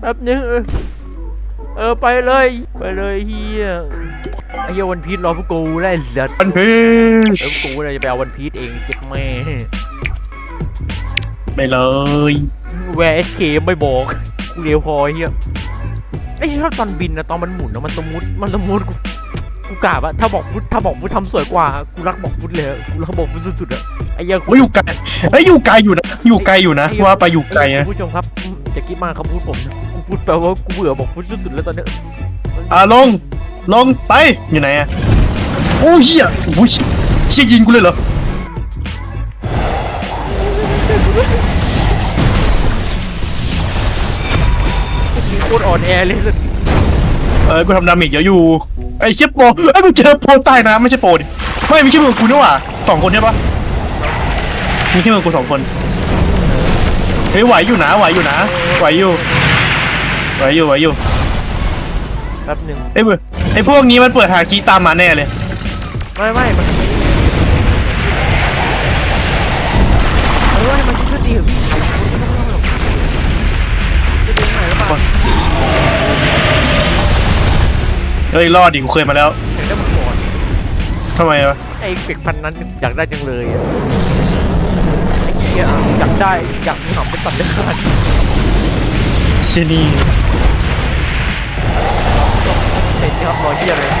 แป๊บนึงเออเออไปเลย ไปเลยเฮียไอ้เหี้ยวันพีชรอพวกกูได้เสียวันพีเออพวกกูเลยจะไปเอาวันพีชเองเจ็ดแม่ไปเลยแวร์เอสเคไม่บอกกูเร็วพอไอ้เฮียไอ้เหี้ยชอบตอนบินนะตอนมันหมุนนะมันสมูทมันสมูทกู กูกะว่าถ้าบอกฟุตถ้าบอกฟุตทำสวยกว่ากูรักบอกฟุตเลยอะกูรักบอกฟุตสุดๆอะไอ้เหี้ยกู ว่าอยู่ไกลเอ้ยอยู่ไกลอยู่นะอยู่ไกลอยู่นะว่าไปอยู่ไกลไอ้นะคุณผู้ชมครับอืมอย่าคิดมากครับพูดผมนะกูพูดแปลว่ากูเบื่อบอกฟุตสุดๆแล้วตอนเนี้ยอะลงลงไปอยู่ไหนอะโอ้เหี้ยโอ้ยเหี้ยยิงกูเลยเหรอโคตรอ่อนแอเลยสุดเออกูทำดาเมจเยอะอยู่ ไอ้เชี่ยโปรไอ้ยกูเจอโปรใต้น้ำไม่ใช่โปรดิไม่มีแค่มือกูนี่หว่าสองคนใช่ปะมีแค่มือกูสองคนเฮ้ยไหวอยู่นะไหวอยู่นะไหวอยู่ไหวอยู่ไหวอยู่แป๊บหนึ่งไอ้ยเว้ยไอ้พวกนี้มันเปิดหาคีย์ตามมาแน่เลย ไม่ไม่มัน เฮ้ยรอดดิกูเคยมาแล้วเห็นได้มันก่อนทำไมวะไอ้เฟกพันนั้นอยากได้จังเลยอะไอ้เหี้ยอยากได้อยากหนำเป็นตัดเลือดเชยนี่เสร็จครับรอยเหี้ยเลย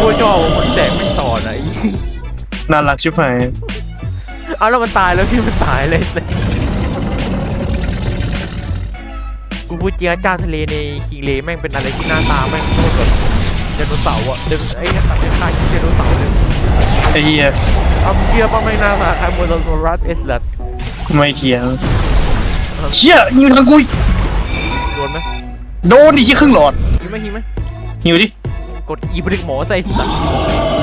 กูชอบคนแสงไม่สอนอะไอ้ น่ารักชิบหาย เอาแล้วมันตายแล้วพี่มันตายเลยสิกูพูดจริงนะเจ้าทะเลในคิงเลแม่งเป็นอะไรที่หน้าตาแม่งโคตรแบบไดโนเสาร์อะเดินไอ้เนี่ยตัดเป็นค่ายไดโนเสาร์เลยไอ้เหี้ยเอาเชื่อป่ะแม่งหน้าตาคล้ายโมโนโซรัสเอสลัดไม่เถียงเชี่ยยิงทางกูอีกโดนไหมโดนดิที่ครึ่งหลอดหิวไหมหิวไหมหิวดิกดอีบริกหมอใส่สัตว์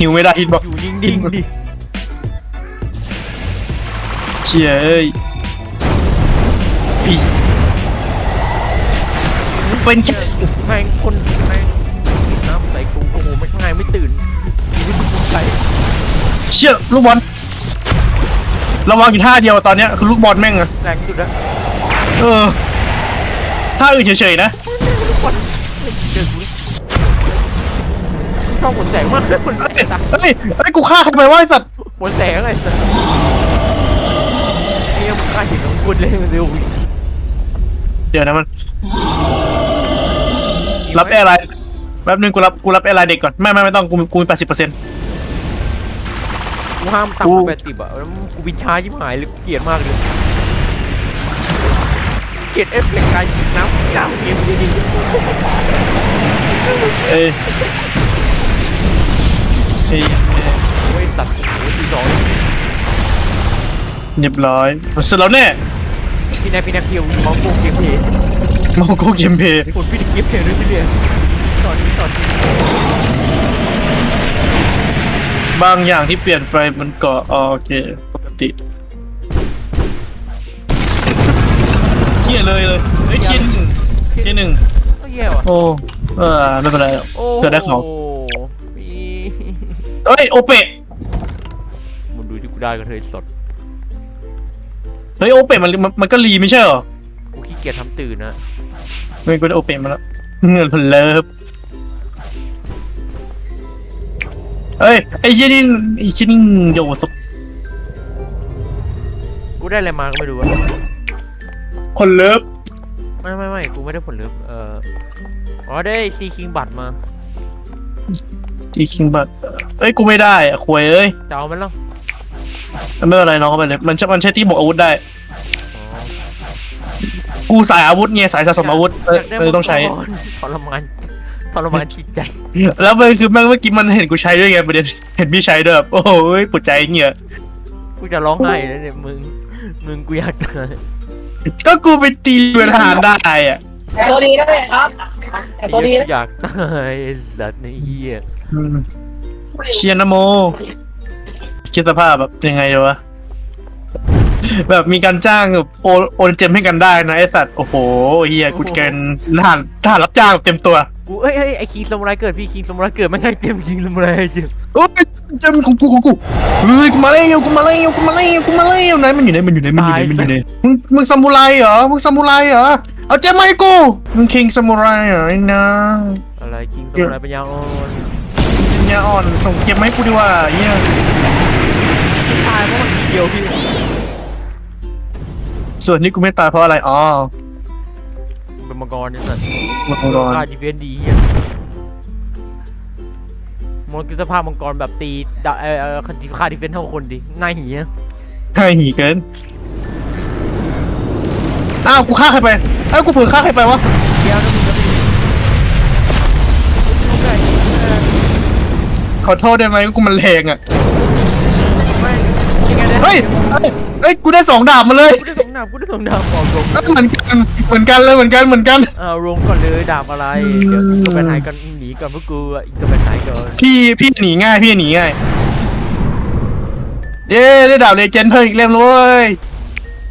หิวไม่ได้ฮิตบอกอยู่นิ่งๆดิเชี่ยเอ้ยอีเป็นแค่แม่งคนแม่งน้ำใส่กูโอ้โหไม่ง่ายไม่ตื่นชีวิตกูใส่เชี่ยลูกบอลระวังอยู่ท่าเดียวตอนเนี้ยคือลูกบอลแม่งอะแรงสุดอะเออท่าอื่นเฉยๆนะคนไม่เจอกู ชอบผลแสงมากเลยผลแสเอ้ยงตาเฮ้ยเฮ้ยกูฆ่าใครไปวะไอ้สัตว์ผลแสงอะไรสัตว์เนี่ยมึงกล้าเห็นของกูเลยเร็วเดี๋ยวนะมัน รับแอร์ไลน์แป๊บนึงกูรับกูรับแอร์ไลน์เด็กก่อนไม่ไม่ไม่ต้องกูกูแปดสิบเปอร์เซ็นต์ กูห้ามกูต่ำกว่าแปดสิบอะแล้วกูบินช้าชิบหายเลยกูเกลียดมากเลยเกลียดเอฟเฟกต์การยิงน้ำน้ำเกมดีเอ้ย เอ้ยๆเว้ยสัตว์โอ้โหที่สองเรียบร้อยเสร็จแล้วแน่พี่แนทพี่แนทเพียวมองโกเกมเพลย์มองโกเกมเพย์คนพี่เกมเพลย์ด้วยที่เรียนสอนที่สอนที่บางอย่างที่เปลี่ยนไปมันก็อ๋อโอเคปกติเที่ยเลยเลยเฮ้ยเที่ยหนึ่งเที่ยหนึ่งก็แย่ว่ะโอ้เออไม่เป็นไรหรอกโอ้เธอได้ของมี เอ้ยโอเปะมึงดูที่กูได้กันเถอะไอ้สดเฮ้ยโอเปะมันมันมันก็รีไม่ใช่เหรอกูขี้เกียจทำตื่นนะเฮ้ยกูได้โอเปะมาแล้วเงินเลิฟเอ้ยไอ้เชี่ยนี่ไอ้เชี่ยนี่โยตบกูได้อะไรมาก็ไม่รู้อะคนเลิฟไม่ไม่ไม่กูไม่ได้ผลเลือบเอ่ออ๋อได้ซีคิงบัตรมา ทีคิงบัตเอ้ยกูไม่ได้อะควยเอ้ยจะเอามันเหรอไม่เป็นไรน้องเข้าไปเลยมันใช่มันใช้ที่บอกอาวุธได้อ๋อกูสายอาวุธไงสายสะสมอาวุธเอออยากได้เออต้องใช้มังกรทรมานทรมานจิตใจ แล้วมันคือแม่งเมื่อกี้มันเห็นกูใช้ด้วยไงประเด็นเห็นพี่ใช้ด้วยแบบโอ้โหปวดใจเงี้ยกูจะร้องไห้แล้วเนี่ยมึงมึงกูอยากตายก็กูไปตีเรือทหารได้อะ แต่ตัวดีด้วยครับแต่ตัวดีไอ้นะเหี้ยกูอยากตายไอ้สัตว์ในเหี้ยอืมเชียร์นะโมคิดสภาพแบบยังไงดีวะ แบบมีการจ้างแบบโอนโอนเจมให้กันได้นะไอสัตว์โอ้โหเฮียกูจะเป็นทหารทหารรับจ้างแบบเต็มตัวกูเอ้ยเอ้ยไอ้คิงสมุไรเกิดพี่คิงสมุไรเกิดไม่ให้เจมคิงสมุไรเจมโอ้ยเจมของกูของกูเฮ้ยกูมาแล้วกูมาแล้วกูมาแล้วกูมาแล้วไหนมันอยู่ไหนมันอยู่ไหนมันอยู่ไหนมันอยู่ไหนมึงมึงซามูไรเหรอมึงซามูไรเหรอ เอาเจมมาให้กูมึงคิงซามูไรเหรอไอ้นางอะไรคิงสมุไรปัญญาอ่อนปัญญาอ่อนส่งเก็บมาให้กูดีกว่าเฮียตายเพราะมันทีเดียวพี่ส่วนนี้กูไม่ตายเพราะอะไรอ๋อเป็นมังกรเนี่ยสัตว์มังกรค่าดีเฟนดีเฮียมันคือสภาพมังกรแบบตีดะเออเออค่าดีเฟนเท่าคนดิน่าเหี้ยให้หีเกิน อ้าวกูฆ่าใครไปอ้าวกูเผื่อฆ่าใครไปวะเดี๋ยวนะมึงจะไปลูกไก่ขอโทษได้ไหมกูมันแรงอะไม่ยังไงเนี่ยเฮ้ยเฮ้ยเฮ้ยกูได้สองดาบมาเลยกูได้สองดาบกูได้สองดาบบอกลงเอ้ยเหมือนกันเหมือนกันเลยเหมือนกันเหมือนกันอ้าวลงก่อนเลยดาบอะไรเดี๋ยวอีกตัวไปไหนกันหนีก่อนพวกกูอะอีกตัวไปไหนก่อนพี่พี่หนีง่ายพี่หนีง่ายเย้ได้ดาบเลเจนด์เพิ่มอีกเล่มเลยเว้ยเ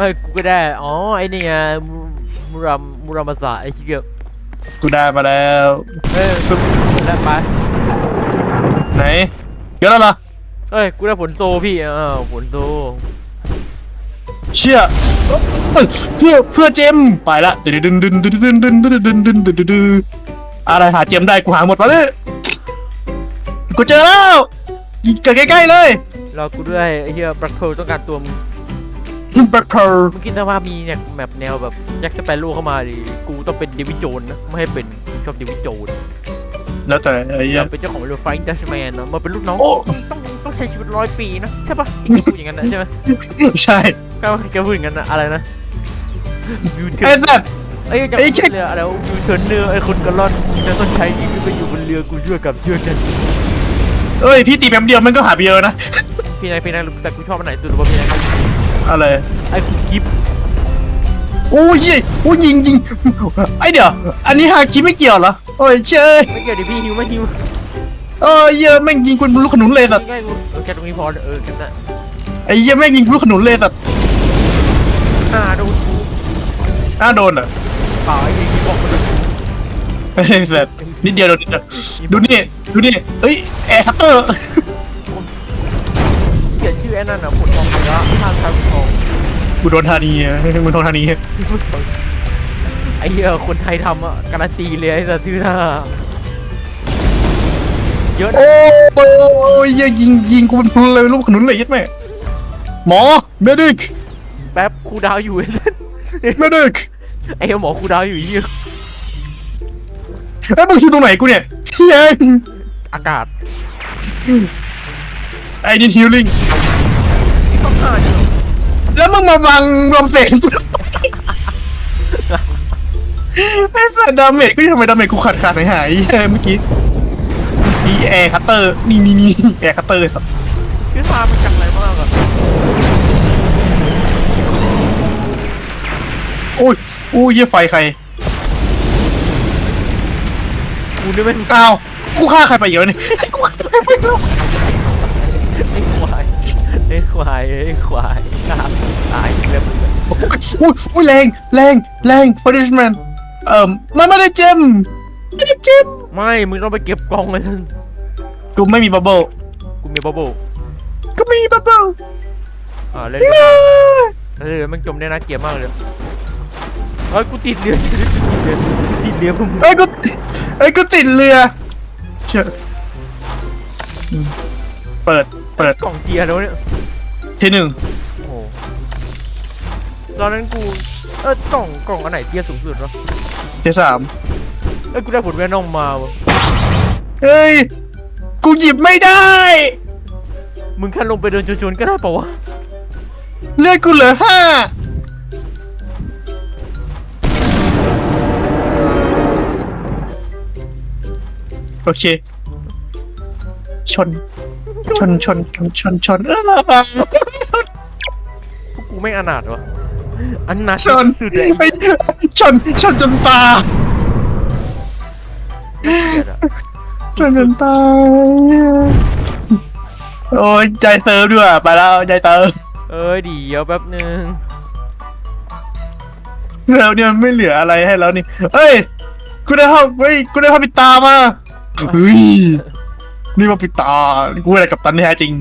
อ้ยกูก็ได้ อ๋อไอ้นี่ไงมูมูรัมมูรามาสะไอ้ชิเกะกูได้มาแล้วเอ้ยได้ไปไหนเยอะแล้วเหรอเอ้ยกูได้ผลโซพี่อ้าวผลโซเชี่ยเอ้ยเพื่อเพื่อเจมส์ไปละดึนดึนดึนดึนดึนดึนดึนดึนดึนดึนดึนดึนอะไรหาเจมส์ได้กูหาหมดมาเลยกูเจอแล้วเกิดใกล้ๆเลยรอกูด้วยไอ้เหี้ยแบล็คเพิร์ลต้องการตัวมึง แบล็คเพร์ลมึงคิดว่ามีเนี่ยแบบแนวแบบแจ็คสเปโร่เข้ามาดิกูต้องเป็นเดวิดโจนส์นะไม่ให้เป็นกูชอบเดวิดโจนส์แล้วแต่ไอ้อเหี้ยยากเป็นเจ้าของเรือไฟน์ดัชแมนนะมาเป็นลูกน้องโอ้ต้องต้องใช้ชีวิตร้อยปีนะใช่ปะที่แกพูดอย่างนั้นนะใช่ไหมใช่แกแกพูดอย่างนั้นนะอะไรนะยูเทิไอ้ร์นสัตว์เอ้ยจะไอ้เช็ค เรืออะไรยูเทิร์นเรือไอ้คนกระล่อนจะต้องใช้ที่ขึ้นไปอยู่บนเรือกูช่วยกับเชื่อกันเอ้ยพี่ตีแป๊บเดียวมันก็หายไปเยอะนะ พี่นายพี่นายแต่กูชอบอันไหนสุดหรือว่าพี่นาย อะไรไอ้กิฟโอ้ยยิงโอ้ยยิงยิงไอเดี๋ยว อันนี้ฮาคิไม่เกี่ยวเหรอโอ้ยเชยไม่เกี่ยวดิพี่ฮิวไม่ฮิวเออเหี้ยแม่งยิงกูเป็นลูกขนุนเลยสัตว์ง่ายกูเออแค่ตรงนี้พอเออแค่นั้นไอ้เหี้ยแม่งยิงกูลูกขนุนเลยสัตว์อ่าดูกูอ้าโดนเหรอะเปล่าไอ้ที่บอกมันไอ้สัตว์นิดเดียวโดนนิดเดียวดูนี่ดูนี่เฮ้ยแอร์ฮัตเตอร์เขียนชื่อไอ้นั่นนะผลทองเลยละทางทางทองกูโดนธานีอะมึงโดนธานีอะไอ้เหี้ยคนไทยทำอะการันตีเลยไอ้สัตว์ชื่อหน้าเยอะนะโอ้ยเหี้ยยิงยิงกูเป็นพลุนเลยลูกขนุนเลยยัดแม่หมอเมดิกแป๊บครูดาวอยู่ไอ้สัตว์เมดิกไอ้หมอครูดาวอยู่ยี่ไอ้ยมึงอยู่ตรงไหนกูเนี่ยเฮียอากาศไอ้นี่ฮิลลิ่ง ต้องอ่านอยู่ แล้วมึงมาบังลำเสงกูทำไมไอ้สัตว์ดาเมจก็ยังทำไมดาเมจกูขาดขาดหายหายเฮ้ยเมื่อกี้นี่แอร์คัตเตอร์นี่นี่นี่แอร์คัตเตอร์ครับชื่อทามันจังไรมากอะโอ้ยโอ้ยเยี่ยไฟใครกูนี่เป็นอ้าวกูฆ่าใครไปเยอะเนี่ยกูฆ่าใครไปเยอะ ไอ้ควาย ไอ้ควายไอ้ควายกราบตายอีกแล้วมึงอะอุ้ยอุ้ยแรงแรงแรงฟอร์ดิชแมนเอ่อมันไม่ได้เจมไม่ได้เจมไม่ มึงต้องไปเก็บกล่องเลยกูไม่มีบับเบิ้ลกูมีบับเบิ้ลกูไม่มีบับเบิ้ลอ่าเล่นเรือเล่นเรือมันจมได้น่าเกลียดมากเลยเฮ้ยกูติดเรือติดเรือพวกมึงเอ้ยกูเอ้ยกูติดเรือเชื่ออืมเปิดเปิดกล่องเกียร์แล้วเนี่ย ที่หนึ่งโอ้โหตอนนั้นกู เออกล่องกล่องอันไหนเกียร์สูงสุดวะที่สามเอ้ยกูได้ผลแวนอมมาวะเฮ้ย กูหยิบไม่ได้ มึงแค่ลงไปเดินชนๆก็ได้ปะวะเลือดกูเหลือห้าโอเค ชน ชนชนชนชนชนเออพวกกู ไม่งอนาถวะอันนาถชนสุดเลยไปชนชนจนตาเกลียดอะชนจนตายโอ้ยใจเติมด้วยไปแล้วใจเติมเอ้ยเดี๋ยวแป๊บนึงแล้วเนี่ยไม่เหลืออะไรให้แล้วนี่เอ้ยกูได้ห้องเฮ้ยกูได้ห้องปิดตามาเฮ้ยนี่มาปิดตากูอะไรกับตันแท้จริง